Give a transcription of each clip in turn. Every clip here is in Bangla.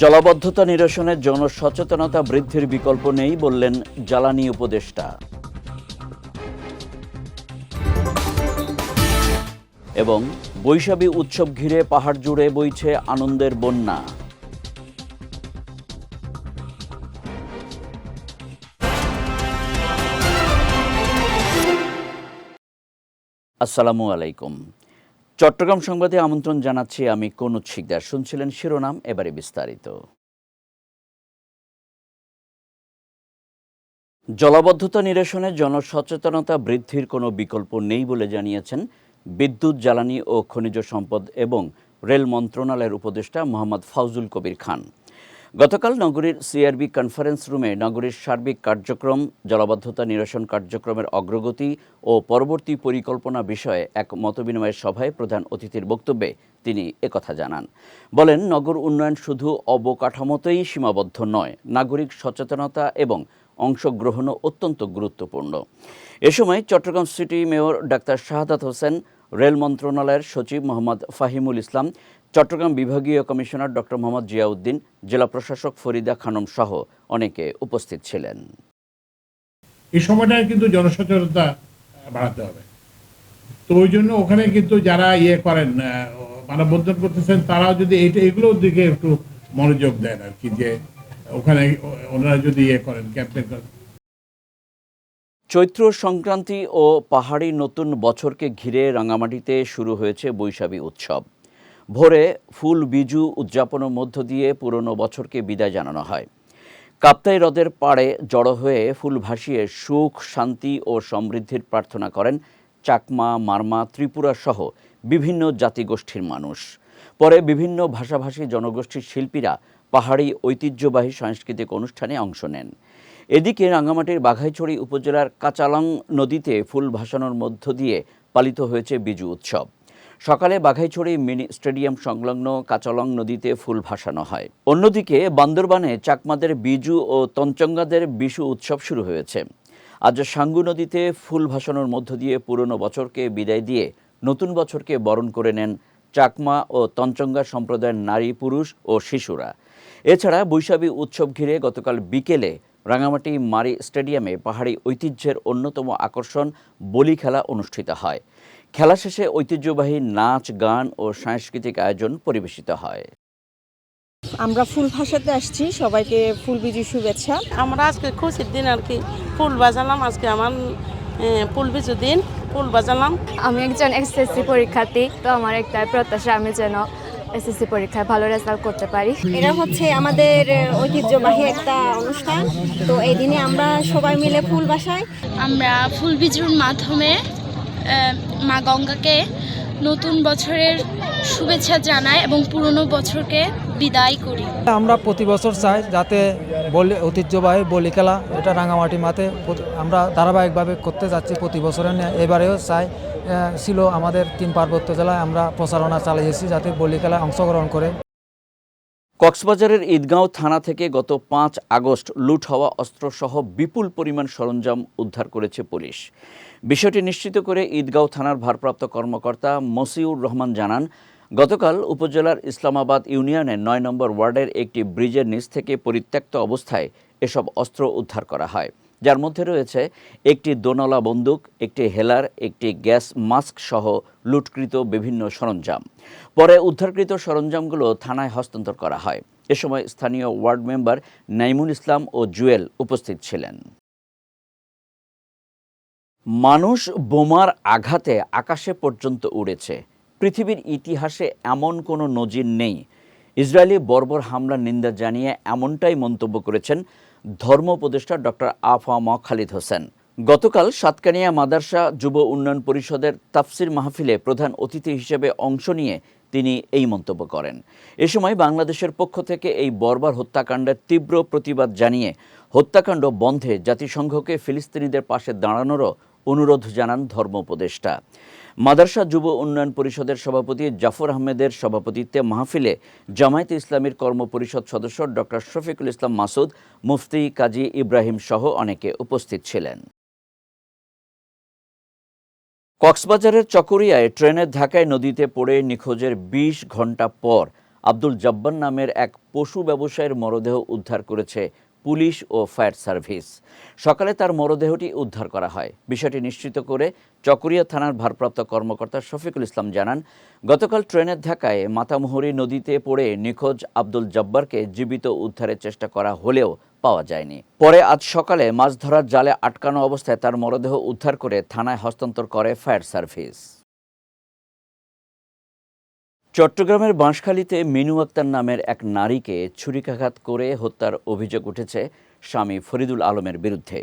জলাবদ্ধতা নিরসনে জনসচেতনতা বৃদ্ধির বিকল্প নেই বললেন জ্বালানি উপদেষ্টা। এবং বৈশাখী উৎসব ঘিরে পাহাড় জুড়ে বইছে আনন্দের বন্যা। আসসালামু আলাইকুম। চট্টগ্রাম সংবাদে আমন্ত্রণ জানাচ্ছি আমি কনুৎ শিকদার। শুনছিলেন শিরোনাম, এবারে বিস্তারিত। জলাবদ্ধতা নিরসনে জনসচেতনতা বৃদ্ধির কোনো বিকল্প নেই বলে জানিয়েছেন বিদ্যুৎ, জ্বালানি ও খনিজ সম্পদ এবং রেল মন্ত্রণালয়ের উপদেষ্টা মোহাম্মদ ফাউজুল কবির খান। গতকাল নগরীর সিআরবি কনফারেন্স রুমে নগরীর সার্বিক কার্যক্রম, জলাবদ্ধতা নিরসন কার্যক্রমের অগ্রগতি ও পরবর্তী পরিকল্পনা বিষয়ে এক মতবিনিময় সভায় প্রধান অতিথির বক্তব্যে তিনি একথা জানান। বলেন, নগর উন্নয়ন শুধু অবকাঠামোতেই সীমাবদ্ধ নয়, নাগরিক সচেতনতা এবং অংশগ্রহণও অত্যন্ত গুরুত্বপূর্ণ। এ সময় Chattogram city mayor doctor Shahadat Hossain, rail মন্ত্রণালয়ের সচিব মোহাম্মদ ফাহিমুল ইসলাম চট্টগ্রাম বিভাগীয় কমিশনার ডক্টর মোহাম্মদ জিয়াউদ্দিন জেলা প্রশাসক ফরিদা খানম সহ অনেকে উপস্থিত ছিলেন। এই সময়টায় কিন্তু জনসচেতনতা বাড়াতে হবে। তো ওই জন্য ওখানে কিন্তু যারা ইয়ে করেন মানববন্ধন করতেছেন তারাও যদি এইটা এগুলোর দিকে একটু মনোযোগ দেন আর কি যে ওখানে ওনারা যদি ইয়ে করেন ক্যাম্পেন করেন। চৈত্র সংক্রান্তি ও পাহাড়ি নতুন বছরকে ঘিরে রাঙামাটিতে শুরু হয়েছে বৈশাখী উৎসব। ভোরে ফুল, বিজু উদযাপনের মধ্য দিয়ে পুরনো বছরকে বিদায় জানানো হয়। কাপ্তাই হ্রদের পাড়ে জড়ো হয়ে ফুল ভাসিয়ে সুখ, শান্তি ও সমৃদ্ধির প্রার্থনা করেন চাকমা, মারমা, ত্রিপুরা সহ বিভিন্ন জাতিগোষ্ঠীর মানুষ। পরে বিভিন্ন ভাষাভাষী জনগোষ্ঠীর শিল্পীরা পাহাড়ি ঐতিহ্যবাহী সাংস্কৃতিক অনুষ্ঠানে অংশ নেন। এদিকে রাঙ্গামাটির বাঘাইছড়ি উপজেলার কাচালং নদীতে ফুল ভাসানোর মধ্য দিয়ে পালিত হয়েছে বিজু উৎসব। সকালে বাঘাইছড়ি মিনি স্টেডিয়াম সংলগ্ন কাচালং নদীতে ফুল ভাসানো হয়। অন্যদিকে বান্দরবানে চাকমাদের বিজু ও তঞ্চঙ্গাদের বিশু উৎসব শুরু হয়েছে। আজ সাঙ্গু নদীতে ফুল ভাসানোর মধ্য দিয়ে পুরনো বছরকে বিদায় দিয়ে নতুন বছরকে বরণ করে নেন চাকমা ও তঞ্চঙ্গা সম্প্রদায়ের নারী, পুরুষ ও শিশুরা। এছাড়া বৈশাখী উৎসব ঘিরে গতকাল বিকেলে রাঙামাটি মারি স্টেডিয়ামে পাহাড়ি ঐতিহ্যের অন্যতম আকর্ষণ বলি খেলা অনুষ্ঠিত হয়। খেলা শেষে ঐতিহ্যবাহী নাচ গান ও সাংস্কৃতিক আয়োজন পরিবেশিত হয়। আমরা ফুল ভাসাতে আসছি সবাইকে ফুল বিজু শুভেচ্ছা। আমরা আজকে খুশির দিন আর কি ফুল বাজালাম আজকে আমার ফুল বিচু দিন ফুল বাজালাম। আমি একজন এসএসসি পরীক্ষার্থী তো আমার একটা প্রত্যাশা আমি যেন এসএসসি পরীক্ষায় ভালো রেজাল্ট করতে পারি। এটা হচ্ছে আমাদের ঐতিহ্যবাহী একটা অনুষ্ঠান তো এই দিনে আমরা সবাই মিলে ফুল বাসাই। আমরা ফুল বিজুর মাধ্যমে মা গঙ্গাকে নতুন বছরের শুভেচ্ছা জানাই এবং পুরনো বছরকে বিদায় করি। আমরা প্রতি বছর চাই যাতে বলি, ঐতিহ্যবাহী বলি খেলা এটা রাঙামাটি মাঠে আমরা ধারাবাহিকভাবে করতে যাচ্ছি প্রতি বছরে নিয়ে এবারেও চাই ছিল আমাদের তিন পার্বত্য জেলায় আমরা প্রচারণা চালিয়েছি যাতে বলি খেলায় অংশগ্রহণ করে। কক্সবাজারের ঈদগাঁও থানা থেকে গত পাঁচ আগস্ট লুট হওয়া অস্ত্রসহ বিপুল পরিমাণ সরঞ্জাম উদ্ধার করেছে পুলিশ। বিষয়টি নিশ্চিত করে ঈদগাঁও থানার ভারপ্রাপ্ত কর্মকর্তা মসিউর রহমান জানান, গতকাল উপজেলার ইসলামাবাদ ইউনিয়নের নয় নম্বর ওয়ার্ডের একটি ব্রিজের নিচ থেকে পরিত্যক্ত অবস্থায় এসব অস্ত্র উদ্ধার করা হয়। যার মধ্যে রয়েছে একটি দোনলা বন্দুক, একটি হেলার, একটি গ্যাস মাস্ক সহ লুটকৃত বিভিন্ন সরঞ্জাম। পরে উদ্ধারকৃত সরঞ্জামগুলো থানায় হস্তান্তর করা হয়। এ সময় স্থানীয় ওয়ার্ড মেম্বার নাইমুল ইসলাম ও জুয়েল উপস্থিত ছিলেন। মানুষ বোমার আঘাতে আকাশে পর্যন্ত উড়েছে। পৃথিবীর ইতিহাসে এমন কোনো নজির নেই। ইসরায়েলি বর্বর হামলার নিন্দা জানিয়ে এমনটাই মন্তব্য করেছেন ধর্ম উপদেষ্টা ডক্টর আফামা খালিদ হোসেন। গতকাল সাতকানিয়া মাদারসা যুব উন্নয়ন পরিষদের তাফসির মাহফিলে প্রধান অতিথি হিসেবে অংশ নিয়ে তিনি এই মন্তব্য করেন। এ সময় বাংলাদেশের পক্ষ থেকে এই বর্বর হত্যাকাণ্ডের তীব্র প্রতিবাদ জানিয়ে হত্যাকাণ্ড বন্ধে জাতিসংঘকে ফিলিস্তিনিদের পাশে দাঁড়ানোরও অনুরোধ জানান ধর্ম উপদেষ্টা। মাদারসা যুব উন্নয়ন পরিষদের সভাপতি জাফর আহমেদের সভাপতিত্বে মাহফিলে জামায়াতে ইসলামীর কর্ম পরিষদ সদস্য ডক্টর শফিকুল ইসলাম মাসুদ, মুফতি কাজী ইব্রাহিম সহ অনেকে উপস্থিত ছিলেন। কক্সবাজারের চকরিয়ায় ট্রেনের ধাক্কায় নদীতে পড়ে নিখোঁজের ২০ ঘণ্টা পর আব্দুল জব্বার নামের এক পশু ব্যবসায়ীর মরদেহ উদ্ধার করেছে পুলিশ ও ফায়ার সার্ভিস। সকালে তার মরদেহটি উদ্ধার করা হয়। বিষয়টি নিশ্চিত করে চকরিয়া থানার ভারপ্রাপ্ত কর্মকর্তা শফিকুল ইসলাম জানান, গতকাল ট্রেনের ধাক্কায় মাতামুহুরী নদীতে পড়ে নিখোঁজ আব্দুল জব্বারকে জীবিত উদ্ধারের চেষ্টা করা হলেও পাওয়া যায়নি। পরে আজ সকালে মাছ ধরার জালে আটকানো অবস্থায় তার মরদেহ উদ্ধার করে থানায় হস্তান্তর করে ফায়ার সার্ভিস। চট্টগ্রামের বাঁশখালীতে মিনু আক্তার নামের এক নারীকে ছুরিকাঘাত করে হত্যার অভিযোগ উঠেছে স্বামী ফরিদুল আলমের বিরুদ্ধে।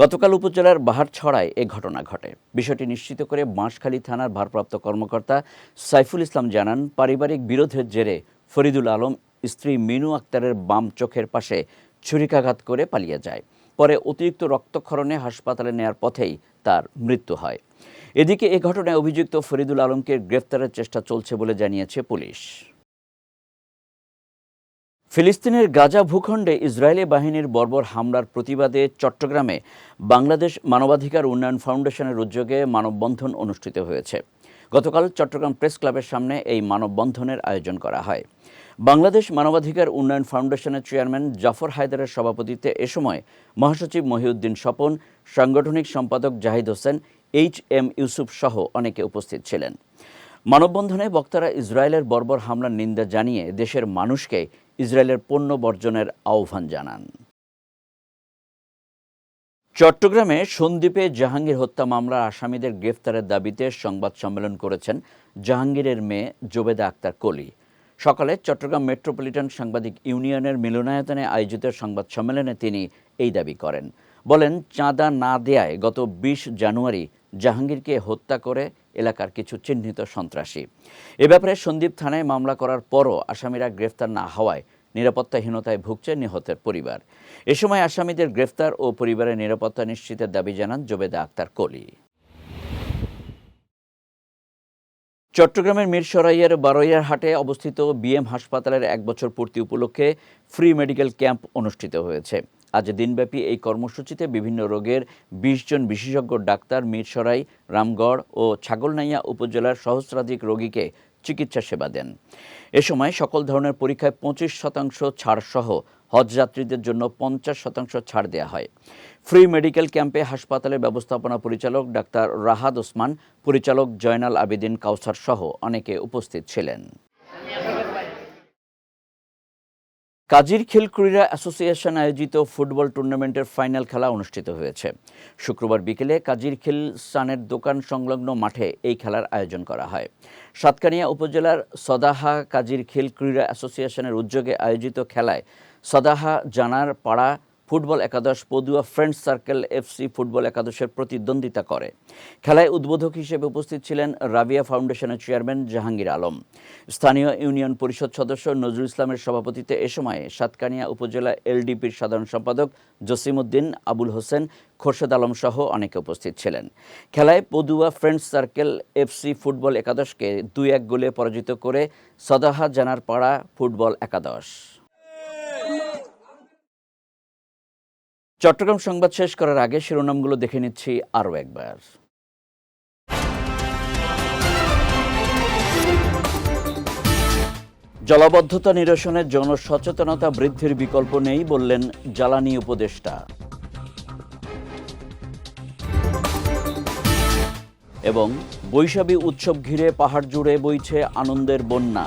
গতকাল উপজেলার বাহারছড়ায় এ ঘটনা ঘটে। বিষয়টি নিশ্চিত করে বাঁশখালী থানার ভারপ্রাপ্ত কর্মকর্তা সাইফুল ইসলাম জানান, পারিবারিক বিরোধের জেরে ফরিদুল আলম স্ত্রী মিনু আক্তারের বাম চোখের পাশে ছুরিকাঘাত করে পালিয়ে যায়। পরে অতিরিক্ত রক্তক্ষরণে হাসপাতালে নেয়ার পথেই তার মৃত্যু হয়। এদিকে এ ঘটনায় অভিযুক্ত ফরিদুল আলমকে গ্রেফতারের চেষ্টা চলছে বলে জানিয়েছে পুলিশ। ফিলিস্তিনের গাজা ভূখণ্ডে ইসরায়েলি বাহিনীর বর্বর হামলার প্রতিবাদে চট্টগ্রামে বাংলাদেশ মানবাধিকার উন্নয়ন ফাউন্ডেশনের উদ্যোগে মানববন্ধন অনুষ্ঠিত হয়েছে। গতকাল চট্টগ্রাম প্রেস ক্লাবের সামনে এই মানববন্ধনের আয়োজন করা হয়। বাংলাদেশ মানবাধিকার উন্নয়ন ফাউন্ডেশনের চেয়ারম্যান জাফর হায়দারের সভাপতিত্বে এ সময় মহাসচিব মহিউদ্দিন স্বপন, সাংগঠনিক সম্পাদক জাহিদ হোসেন এইচ এম ইউসুফ সহ অনেকে উপস্থিত ছিলেন। মানববন্ধনে বক্তারা ইসরায়েলের বর্বর হামলার নিন্দা জানিয়ে দেশের মানুষকে ইসরায়েলের পণ্য বর্জনের আহ্বান জানান। চট্টগ্রামে সন্দ্বীপে জাহাঙ্গীর হত্যা মামলার আসামিদের গ্রেফতারের দাবিতে সংবাদ সম্মেলন করেছেন জাহাঙ্গীরের মেয়ে জোবেদা আক্তার কলি সকালে চট্টগ্রাম মেট্রোপলিটন সাংবাদিক ইউনিয়নের মিলনায়তনে আয়োজিত সংবাদ সম্মেলনে তিনি এই দাবি করেন। বলেন, চাঁদা না দেয়ায় গত বিশ জানুয়ারি জাহাঙ্গীরকে হত্যা করে এলাকার কিছু চিহ্নিত সন্ত্রাসী। এ ব্যাপারে সন্দীপ থানায় মামলা করার পরও আসামিরা গ্রেফতার না হওয়ায় নিরাপত্তাহীনতায় ভুগছে নিহতের পরিবার। এ সময় আসামিদের গ্রেফতার ও পরিবারের নিরাপত্তা নিশ্চিতের দাবি জানান জোবেদা আক্তার কলি চট্টগ্রামের মিরসরাইয়ের বারৈয়ার হাটে অবস্থিত বিএম হাসপাতালের এক বছর পূর্তি উপলক্ষে ফ্রি মেডিকেল ক্যাম্প অনুষ্ঠিত হয়েছে। আজ দিনব্যাপী এই কর্মসূচিতে বিভিন্ন রোগের বিশ জন বিশেষজ্ঞ ডাক্তার মিরসরাই, রামগড় ও ছাগলনাইয়া উপজেলার সহস্রাধিক রোগীকে চিকিৎসা সেবা দেন। এ সময় সকল ধরনের পরীক্ষায় পঁচিশ শতাংশ ছাড় সহ হজযাত্রীদের জন্য পঞ্চাশ শতাংশ ছাড় দেওয়া হয়। ফ্রি মেডিকেল ক্যাম্পে হাসপাতালের ব্যবস্থাপনা পরিচালক ডাক্তার রাহাদ ওসমান, পরিচালক জয়নাল আবেদিন কাউসার সহ অনেকে উপস্থিত ছিলেন। কাজির খেলকুড়িরা ক্রীড়া অ্যাসোসিয়েশন আয়োজিত ফুটবল টুর্নামেন্টের ফাইনাল খেলা অনুষ্ঠিত হয়েছে। শুক্রবার বিকেলে কাজির খেল সানের দোকান সংলগ্ন মাঠে এই খেলার আয়োজন করা হয়। সাতকানিয়া উপজেলার সদাহা কাজির খেল ক্রীড়া অ্যাসোসিয়েশনের উদ্যোগে আয়োজিত খেলায় সদাহা জানার পাড়া ফুটবল একাদশ Padua friends circle FC football একাদশের প্রতিদ্বন্দ্বিতা করে। খেলায় উদ্বোধক হিসেবে উপস্থিত ছিলেন রাবিয়া ফাউন্ডেশনের চেয়ারম্যান জাহাঙ্গীর আলম। স্থানীয় ইউনিয়ন পরিষদ সদস্য নজরুল ইসলামের সভাপতিত্বে এ সময় সাতকানিয়া উপজেলা এলডিপির সাধারণ সম্পাদক জসিমউদ্দিন আবুল হোসেন, খোরশেদ আলম সহ অনেকে উপস্থিত ছিলেন। খেলায় Padua friends circle FC football একাদশকে দুই এক গোলে পরাজিত করে সদাহা জানার পাড়া ফুটবল একাদশ। চট্টগ্রাম সংবাদ শেষ করার আগে শিরোনামগুলো দেখে নিচ্ছি আরও একবার। জলাবদ্ধতা নিরসনে জনসচেতনতা বৃদ্ধির বিকল্প নেই বললেন জ্বালানি উপদেষ্টা। এবং বৈশাখী উৎসব ঘিরে পাহাড় জুড়ে বইছে আনন্দের বন্যা।